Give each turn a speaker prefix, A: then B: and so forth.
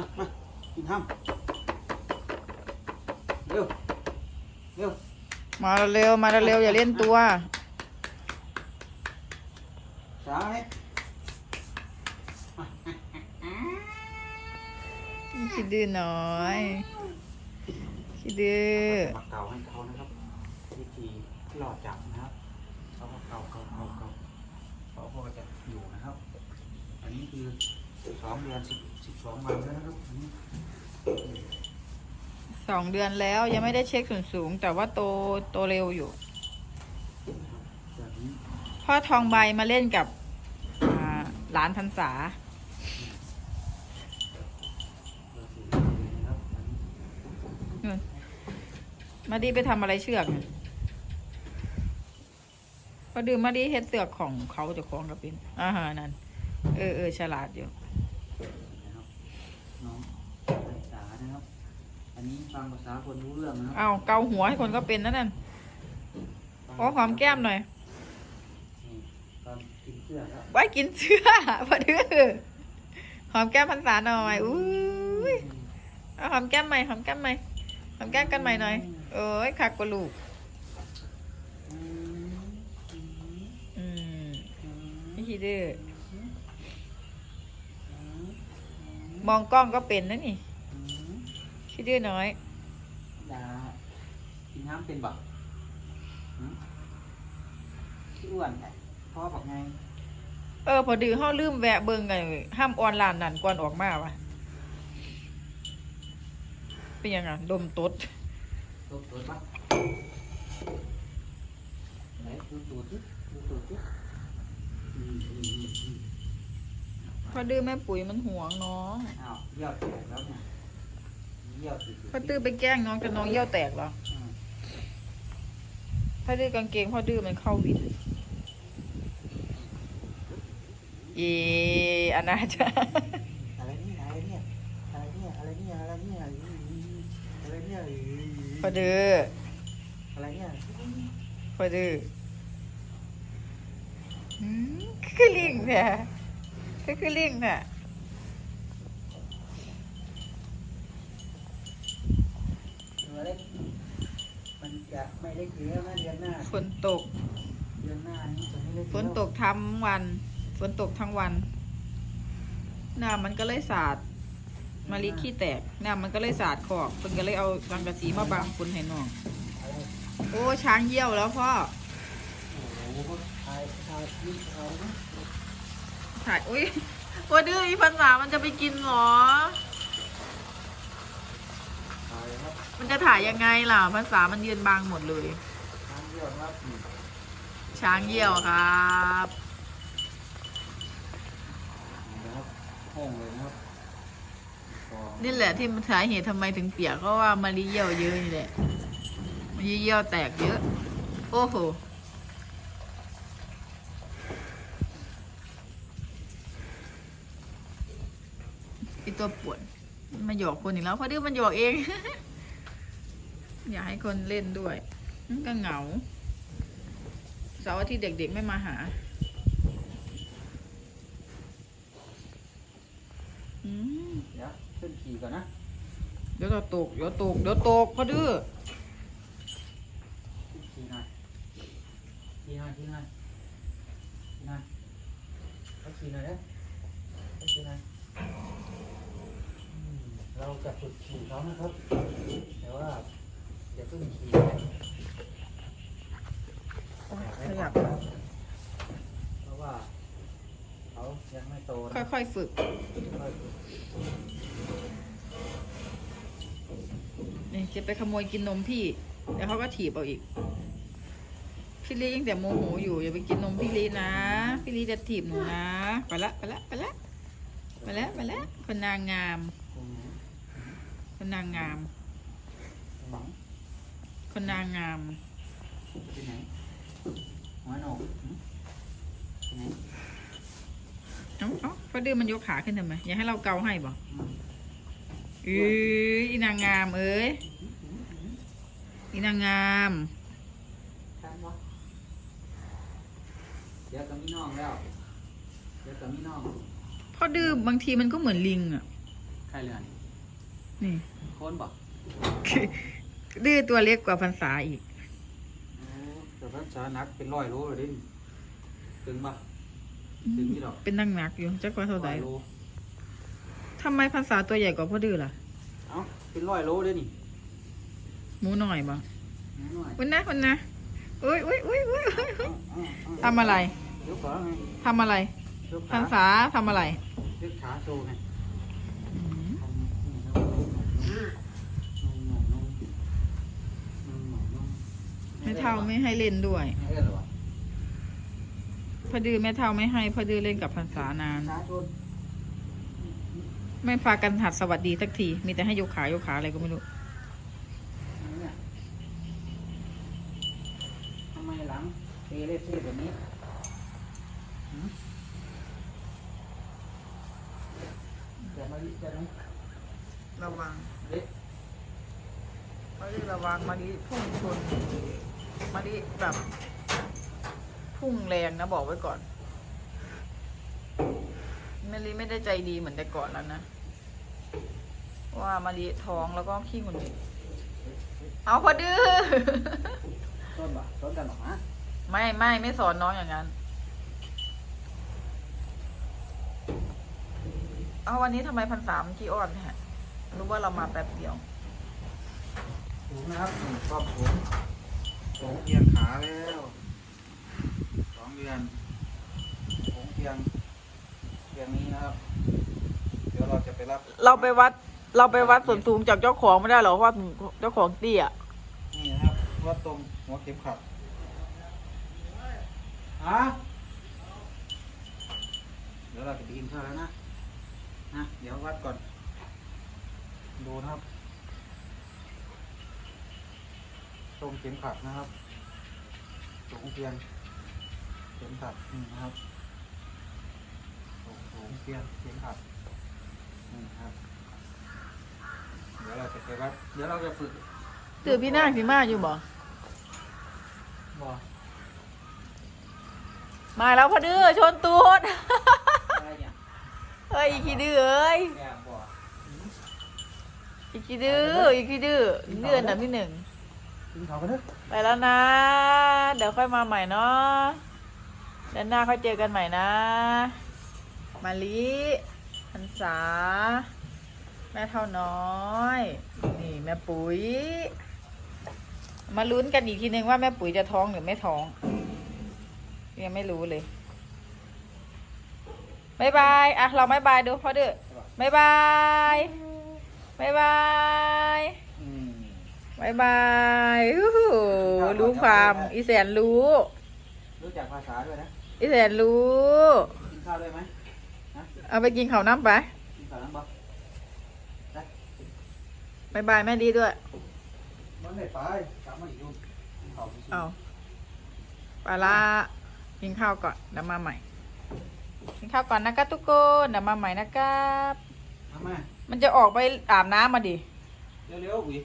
A: มามากินห้ามเร็ว เร็ว
B: มาเร็วมาเร็วอย่าเล่นตัว
A: ช้าไหม
B: คิดดื้อน้อยคิดดื้อ
A: หมักเก่าให้เขานะครับ วิธีหลอดจับนะครับเขาก็เก่าเก่าเก่าเก่าเขาก็จะอยู่นะครับ อันนี้คือ สองเดือนสิบสิบสองวันแล้วนะครับ
B: สองเดือนแล้วยังไม่ได้เช็คส่วนสูง แต่ว่าโตโตเร็วอยู่ พ่อทองใบมาเล่นกับอ่าหลานพันษามาดีไปทำอะไรเชือกน่ะพอดื่มมาดีเฮ็ดเสือกของเขาจะคล้องกับเป็นอ่าฮะนั่น เออเออฉลาดอยู่
A: นะครับน้องศึกษานะครับ อันนี้ฟังภาษาคนรู้เรื่องนะครับ
B: เอาเกาหัวให้คนก็เป็นนั่นนั่นขอหอมแก้มหน่อย
A: นี่ตอนกินเสื้อครับ
B: ไว้กินเชื้อพอดื้อหอมแก้มพันษาหน่อยอุ้ยเอาหอมแก้มใหม่หอมแก้มใหม่หอมแก้มกันใหม่หน่อยเอ้ยคักกว่าลูก
A: อืมอืม
B: อืม
A: อืม
B: ไม่คิดดื้อ
A: อืม
B: มองกล้องก็เป็นนะนี่
A: อืม
B: คิดดื้อน้อย
A: ดากินน้ำเป็นบ่หืมขี้อ้วนแหละพ่อบอกไง
B: เออ พอดื้อเฮาลืมแวะเบิ่งไงห้ามออนลานนั่นก่อนออกมาวะเป็นยังไงดมตด
A: ตัวตัวปะไหนดูตัวที่ดูตัวที่อืมอืมอืมอืม
B: พอดื้อแม่ปุ๋ยมันห่วงน้อง
A: อ้าวเยี่ยวแตกแล้วเนี่ย เยี่ยวติด
B: พอดื้อไปแกล้งน้องจนน้องเยี่ยวแตกเหรอ
A: อืม
B: พอดื้อกางเกงพอดื้อมันเข้าวินเยอนาจา
A: อะไรเนี่ยอะไรเนี่ยอะไรเนี่ยอะไรเนี่ยอะไรเนี่ยอะไรเนี่ย
B: พอดื้อ
A: อะไรเนี่ย
B: พอดื้อหืมคือลิงแท้คือคือลิงแท้
A: ตัวเล็ก มันจะไม่เล็กเยอะนะเดือนหน้า
B: ฝนตก
A: เดือนหน้านี้จะไม่เล็ก
B: ฝนตกทั้งวัน ฝนตกทั้งวันน้ำมันก็เลยสาดมาลิขี้แตกน้ำมันก็เลยสาดขอบเพิ่นก็เลยเอารังกะสีมาบังฝนให้น้อง
A: อะไร
B: โอ้ช้างเยี่ยวแล้วพ่อ
A: โอ้โหถ่ายถ่ายยิ้มเอานะ
B: ถ่าย อุ้ยพอดื้ออีภาษามันจะไปกินเหรอ
A: ถ่ายครับ
B: มันจะถ่ายยังไงล่ะภาษามันยืนบังหมดเลย
A: ทางเยี่ยมครับนี่
B: ช้างเยี่ยวครับ
A: นะครับห้องเลยนะครับกอง
B: นี่แหละที่มันสาเหตุทำไมถึงเปียกเพราะว่ามารีเยี่ยวเยอะนี่แหละมารีเยี่ยวแตกเยอะ โอ้โหไอตัวปวดมันมาหยอกคนอีกแล้วเพราะดื้อมันหยอกเอง อยากให้คนเล่นด้วยมันก็เหงาเสาร์อาทิตย์เด็กๆไม่มาหา
A: เดี๋ยวขึ้นขี่ก่อนนะ
B: เดี๋ยวเราตก เดี๋ยวตก เดี๋ยวตกพราดื้อ
A: ขี่หน่อยขี่หน่อยขี่หน่อยขี่หน่อยเอาขี่หน่อยเด้อเอาขี่หน่อยเราจะฝึกขี่เขานะครับ แต่ว่า อย่าเพิ่งขี่
B: ขยับ
A: เพราะว่าเขายังไม่โตนะค่อยๆฝึก
B: นี่จะไปขโมยกินนมพี่ เดี๋ยวเขาก็ถีบเอาอีก พี่ลียังแต่โมโหอยู่ อย่าไปกินนมพี่ลีนะ พี่ลีจะถีบหนูนะ ไปละไปละไปละไปละไปละคนนางงาม คนนางงาม
A: หวัง
B: คนนางงาม
A: ไปไหนหัวโหนกหืมไปไหน
B: เอ้าเอ้าพอดื้อมันยกขาขึ้นทำไมอย่าให้เราเกาให้บ่
A: อืม
B: เอ้ยอีนางงามเอ้ย
A: หืมหืมหืม
B: อีนางงาม
A: ทันวะเดี๋ยวกับมีน้องแล้ว เดี๋ยวกับมีน้อง
B: พอดื้อบางทีมันก็เหมือนลิงอะ
A: ใครเรือน
B: นี่
A: โคนบอก
B: ดื้อตัวเล็กกว่าพรรษาอีก
A: แต่พระสานักเป็นร้อยโลเลยดิถึงปะถึงนี่หรอก
B: เป็นนั่งหนักอยู่จักว่าเท่าไหร่
A: ร้อยโล
B: ทำไมพรรษาตัวใหญ่กว่าพ่อดื้อล่ะ
A: เอ้าเป็นร้อยโลเลยนี่
B: หมูหน่อยบ่
A: หน่อย
B: วันนะวันนะอุ้ยอุ้ยอุ้ยอุ้ยอุ๊ยอุ๊ย
A: เอาเอาเอา
B: ทำอะไร
A: เดี๋ยวก่อนไง
B: ทำอะไร
A: เดี๋ยว
B: พร
A: ขาร
B: ษาทำอะไร
A: เดี๋ยวขาโชว์ไง
B: อืม แม่เท่าไม่ให้เล่นด้วย
A: ไม่เล่นหรอวะ
B: พอดื้อแม่เท่าไม่ให้พอดื้อเล่นกับพรรษานาน
A: ขาชน
B: ไม่พากันหัดสวัสดีสักที มีแต่ให้ยกขายกขาอะไรก็ไม่รู้
A: เนี่ยทำไมหลังเอเลซี่แบบนี้หืมจะมาจะน้อง
B: ระวัง
A: เล็ก
B: มาดิระวังมาดิพุ่งชน มาดิแบบพุ่งแรงนะบอกไว้ก่อนมาริไม่ได้ใจดีเหมือนแต่ก่อนแล้วนะว่ามาริท้องแล้วก็ขี้หงุดหงิดเอาพอดื้อ
A: ต้นบ่ต้นกันหรอฮะ
B: ไม่ไม่ไม่สอนน้องอย่างนั้น เอาวันนี้ทำไมพันสามขี้อ้อนแฮะรู้ว่าเรามาแป๊บเดียว
A: สูงนะครับหนึ่งรอบสูง สูงเอียงขาแล้วสองเดือนสูงเอียงเอียงนี้นะครับ เดี๋ยวเราจะไปรับ
B: เราไปวัด เราไปวัดส่วนสูงจากเจ้าของไม่ได้หรอเพราะว่าเจ้าของเตี้ย
A: นี่นะครับวัดตรงหัวเข็มขัดฮะเดี๋ยวเราจะไปกินข้าวแล้วนะนะเดี๋ยววัดก่อน ดูนะครับ ตรงเข็มขัดนะครับสูงเพียงเข็มขัดนี่นะครับสูงสูงเพียงเข็มขัดนี่ครับเดี๋ยวเราจะไปวัดเดี๋ยวเราจะฝึก
B: คือพี่นางสิมาอยู่บ่
A: บ่
B: มาแล้วพอดื้อชนตูด
A: อะไรเนี่ย
B: เฮ้ยอีขี้ดื้อเอ้ย
A: แกบ่
B: อีขี้ดื้ออีขี้ดื้อเดือนดับที่หนึ่ง
A: กินข้าวกันเถอะ
B: ไปแล้วนะ เดี๋ยวค่อยมาใหม่เนาะเดือนหน้าค่อยเจอกันใหม่นะ มาลิพันษา แม่เท่าน้อย นี่แม่ปุ๋ย มาลุ้นกันอีกทีนึงว่าแม่ปุ๋ยจะท้องหรือไม่ท้อง ยังไม่รู้เลยบายบาย อะ เราบายบายดูพอเด้อบายบายบายบาย บายบายฮู้หูรู้ความอีแสนรู้
A: รู้จักภาษาด้วยนะ
B: อีแสนรู้
A: กินข้าวด้วยไหมนะ
B: เอาไปกินข้าวน้ำไป
A: กินข้าวน้ำบ่ได้
B: บายบายแม่ดีด้วย
A: มันไม่ไปกลับมาอีกอยู่กินข้าวไปสิ
B: เอาปลาละกินข้าวก่อนเดี๋ยวมาใหม่ กินข้าวก่อนนะครับทุกคนเดี๋ยวมาใหม่นะครับ
A: ทำไม
B: มันจะออกไปอาบน้ำมาดิ
A: เร็วๆอุ้ย